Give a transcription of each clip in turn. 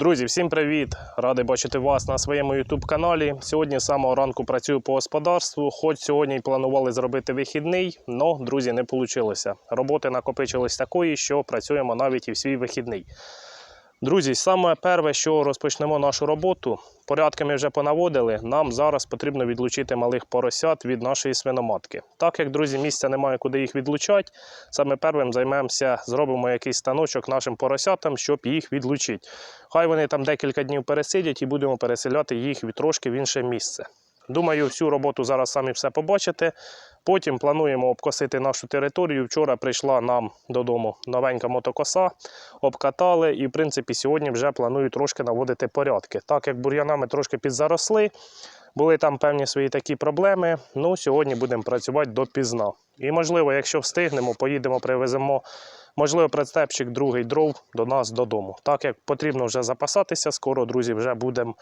Друзі, всім привіт! Радий бачити вас на своєму YouTube каналі. Сьогодні з самого ранку працюю по господарству. Хоч сьогодні й планували зробити вихідний, але, друзі, не вийшло. Роботи накопичились такої, що працюємо навіть і в свій вихідний. Друзі, саме перше, що розпочнемо нашу роботу, порядки ми вже понаводили. Нам зараз потрібно відлучити малих поросят від нашої свиноматки. Так як, друзі, місця немає, куди їх відлучати, саме первим займемося, зробимо якийсь станочок нашим поросятам, щоб їх відлучити. Хай вони там декілька днів пересидять і будемо переселяти їх трошки в інше місце. Думаю, всю роботу зараз самі все побачите. Потім плануємо обкосити нашу територію. Вчора прийшла нам додому новенька мотокоса, обкатали і, в принципі, сьогодні вже планую трошки наводити порядки. Так як бур'янами трошки підзаросли, були там певні свої такі проблеми. Ну, сьогодні будемо працювати допізна. І, можливо, якщо встигнемо, поїдемо, привеземо, можливо, прицепчик другий дров до нас додому. Так як потрібно вже запасатися, скоро, друзі, вже будемо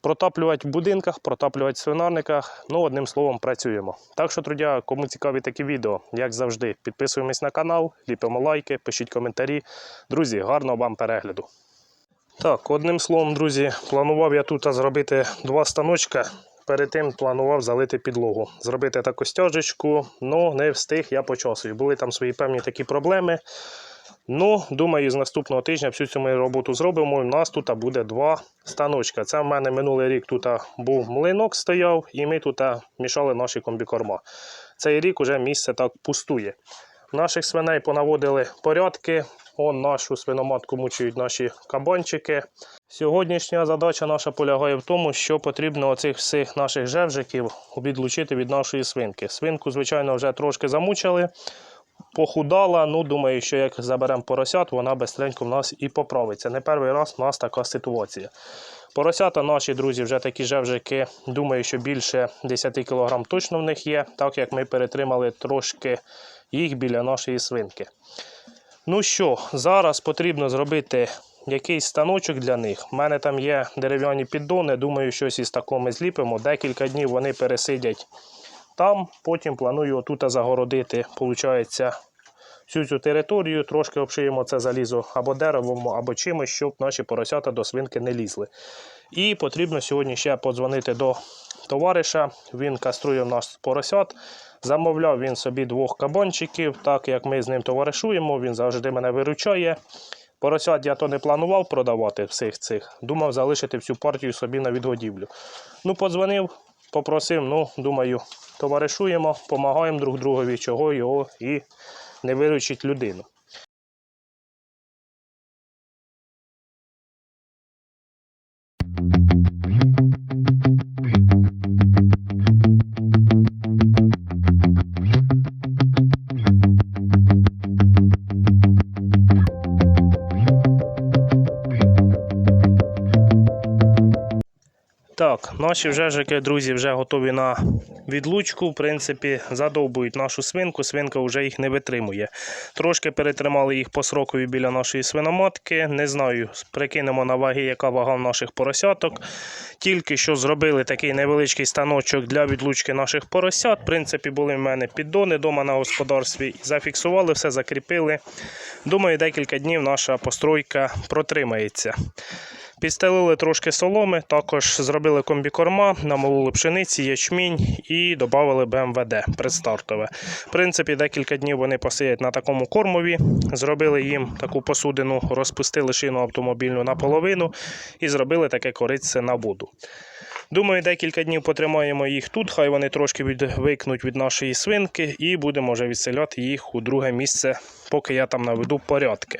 протаплювати в будинках, протаплювати в свинарниках. Ну, одним словом, працюємо. Так що, друзі, кому цікаві такі відео, як завжди, підписуємось на канал, ліпимо лайки, пишіть коментарі. Друзі, гарного вам перегляду. Так, одним словом, друзі, планував я тут зробити два станочка. Перед тим планував залити підлогу, зробити таку стяжечку, але не встиг я по часу. Були там свої певні такі проблеми. Ну, думаю, з наступного тижня всю цю ми роботу зробимо. У нас тут буде два станочка. Це в мене минулий рік тут був млинок стояв, і ми тут мішали наші комбікорма. Цей рік уже місце так пустує. Наших свиней понаводили порядки. Он нашу свиноматку мучують наші кабанчики. Сьогоднішня задача наша полягає в тому, що потрібно оцих всіх наших жевжиків відлучити від нашої свинки. Свинку, звичайно, вже трошки замучили похудала. Ну, думаю, що як заберемо поросят, вона безстренько в нас і поправиться. Не перший раз у нас така ситуація. Поросята наші друзі вже такі жевжики, думаю, що більше 10 кг точно в них є, так як ми перетримали трошки їх біля нашої свинки. Ну що, зараз потрібно зробити якийсь станочок для них. У мене там є дерев'яні піддони, думаю, щось із такого зліпимо. Декілька днів вони пересидять там. Потім планую отут загородити, виходить, всю цю територію, трошки обшиємо це залізо або деревом, або чимось, щоб наші поросята до свинки не лізли. І потрібно сьогодні ще подзвонити до товариша. Він каструє в нас поросят. Замовляв він собі двох кабанчиків, так як ми з ним товаришуємо, він завжди мене виручає. Поросят я то не планував продавати всіх цих, думав залишити всю партію собі на відгодівлю. Ну, подзвонив, попросив, ну, думаю, товаришуємо, допомагаємо друг другові, чого його і не виручить людину. Так, наші вже жики, друзі, вже готові на відлучку. В принципі, задовбують нашу свинку. Свинка вже їх не витримує. Трошки перетримали їх по срокові біля нашої свиноматки. Не знаю, прикинемо на ваги, яка вага в наших поросяток. Тільки що зробили такий невеличкий станочок для відлучки наших поросят. В принципі, були в мене піддони вдома на господарстві. Зафіксували все, закріпили. Думаю, декілька днів наша постройка протримається. Підстелили трошки соломи, також зробили комбікорма, намололи пшениці, ячмінь і додали БМВД предстартове. В принципі, декілька днів вони посидять на такому кормові. Зробили їм таку посудину, розпустили шину автомобільну наполовину і зробили таке корице на воду. Думаю, декілька днів потримаємо їх тут, хай вони трошки відвикнуть від нашої свинки, і будемо вже відселяти їх у друге місце, поки я там наведу порядки.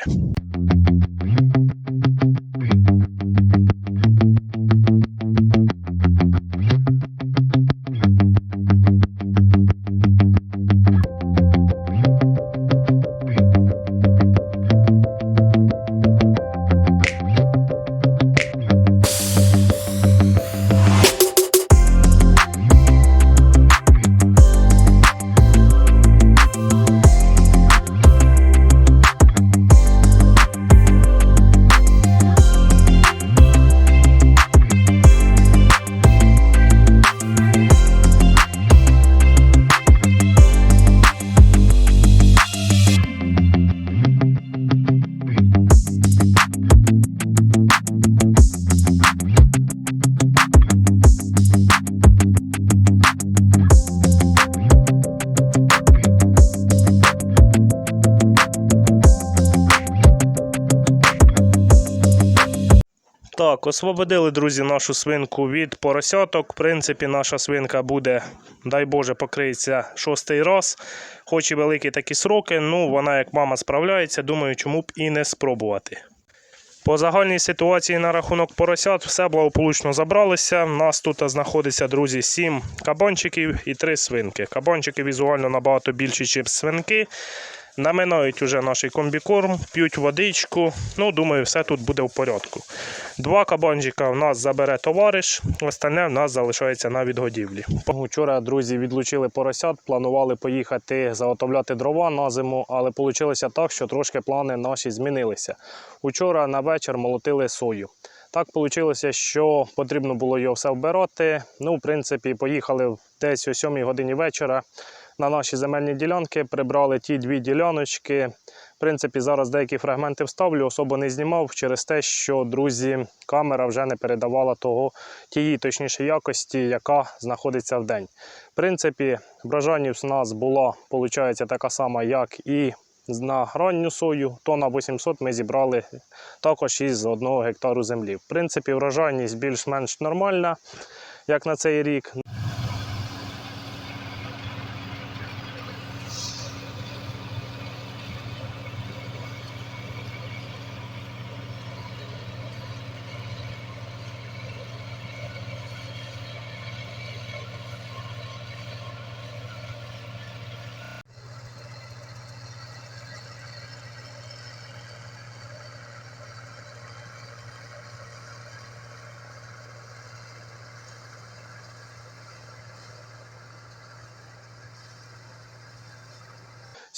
Так, освободили, друзі, нашу свинку від поросяток. В принципі, наша свинка буде, дай Боже, покриється шостий раз. Хоч і великі такі сроки, ну вона як мама справляється, думаю, чому б і не спробувати. По загальній ситуації на рахунок поросят все благополучно забралися. У нас тут знаходиться, друзі, 7 кабанчиків і 3 свинки. Кабанчики візуально набагато більші, ніж свинки. Наминають уже наш комбікорм, п'ють водичку. Ну, думаю, все тут буде в порядку. Два кабанчика в нас забере товариш, остальне в нас залишається на відгодівлі. Вчора, друзі, відлучили поросят, планували поїхати заготовляти дрова на зиму, але вийшло так, що трошки плани наші змінилися. Учора на вечір молотили сою. Так вийшло, що потрібно було його все вбирати. Ну, в принципі, поїхали десь о 7 годині вечора на наші земельні ділянки, прибрали ті дві діляночки. В принципі, зараз деякі фрагменти вставлю, особо не знімав через те, що, друзі, камера вже не передавала того, тієї точніше якості, яка знаходиться в день. В принципі, врожайність у нас була, виходить, така сама, як і на ранню сою, то на 800 ми зібрали також із одного гектару землі. В принципі, врожайність більш-менш нормальна, як на цей рік.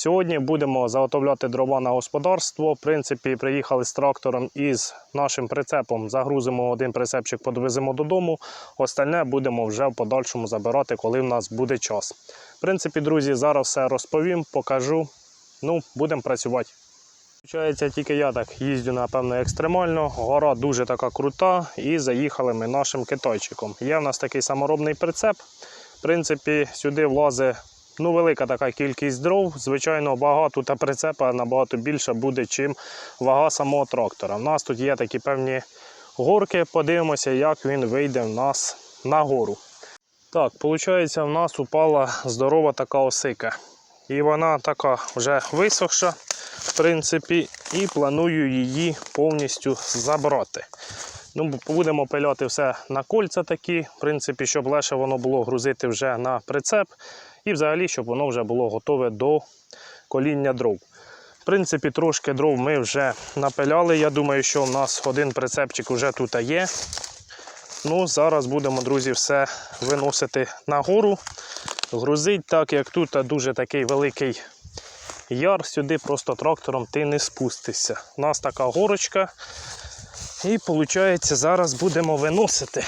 Сьогодні будемо заготовляти дрова на господарство. В принципі, приїхали з трактором і з нашим прицепом. Загрузимо один прицепчик, подвеземо додому. Остальне будемо вже в подальшому забирати, коли в нас буде час. В принципі, друзі, зараз все розповім, покажу. Ну, будемо працювати. Получається, тільки я так їздю, напевно, екстремально. Гора дуже така крута, і заїхали ми нашим китайчиком. Є в нас такий саморобний прицеп. В принципі, сюди влазить ну, велика така кількість дров. Звичайно, багато та прицепа набагато більше буде, чим вага самого трактора. У нас тут є такі певні горки. Подивимося, як він вийде в нас на гору. Так, виходить, в нас упала здорова така осика. І вона така вже висохша, в принципі, і планую її повністю забрати. Ну, Будемо пиляти все на кольця такі, в принципі, щоб легше воно було грузити вже на прицеп. І взагалі, щоб воно вже було готове до коління дров. В принципі, трошки дров ми вже напиляли. Я думаю, що у нас один прицепчик вже тут є. Ну, Зараз будемо, друзі, все виносити нагору, грузити, так як тут дуже такий великий яр, сюди просто трактором ти не спустишся. У нас така горочка. І виходить, зараз будемо виносити.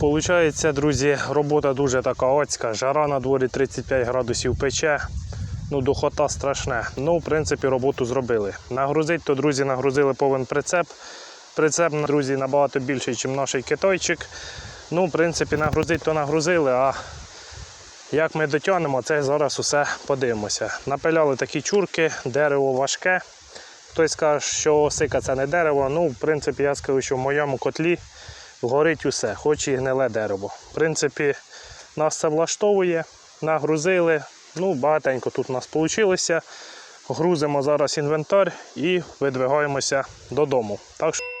Получається, друзі, робота дуже така оцька. Жара на дворі 35 градусів пече. Ну, духота страшне. Ну, в принципі, роботу зробили. Нагрузить, то, друзі, нагрузили повен прицеп. Прицеп, друзі, набагато більший, ніж наш китайчик. Ну, в принципі, нагрузить, то нагрузили, а як ми дотягнемо, це зараз усе подивимося. Напиляли такі чурки, дерево важке. Хтось каже, що осика це не дерево. Ну, в принципі, я скажу, що в моєму котлі горить усе, хоч і гниле дерево. В принципі, нас це влаштовує, нагрузили. Ну, багатенько тут у нас вийшло. Грузимо зараз інвентар і видвигаємося додому. Так що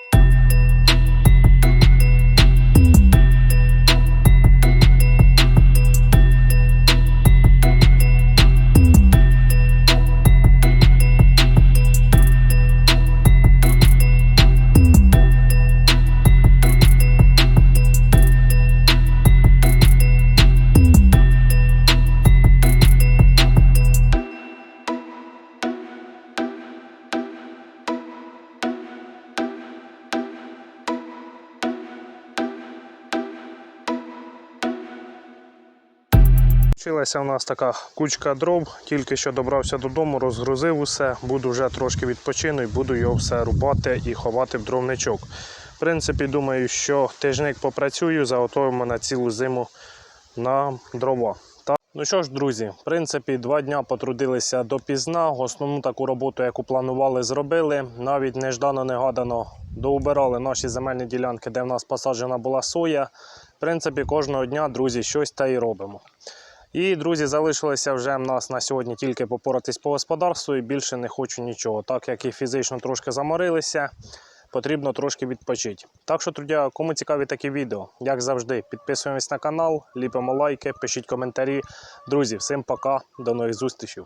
Вчилася у нас така кучка дров, тільки що добрався додому, розгрузив усе, буду вже трошки відпочину і буду його все рубати і ховати в дровничок. В принципі, думаю, що тижник попрацюю, заготовимо на цілу зиму на дрова. Ну що ж, друзі, в принципі, два дня потрудилися допізна. Основну таку роботу, яку планували, зробили. Навіть неждано-негадано доубирали наші земельні ділянки, де в нас посаджена була соя. В принципі, кожного дня, друзі, щось та й робимо. І, друзі, залишилося вже в нас на сьогодні тільки попоратись по господарству і більше не хочу нічого. Так як і фізично трошки заморилися, потрібно трошки відпочити. Так що, друзі, кому цікаві такі відео, як завжди, підписуємось на канал, ліпимо лайки, пишіть коментарі. Друзі, всім пока, до нових зустрічей.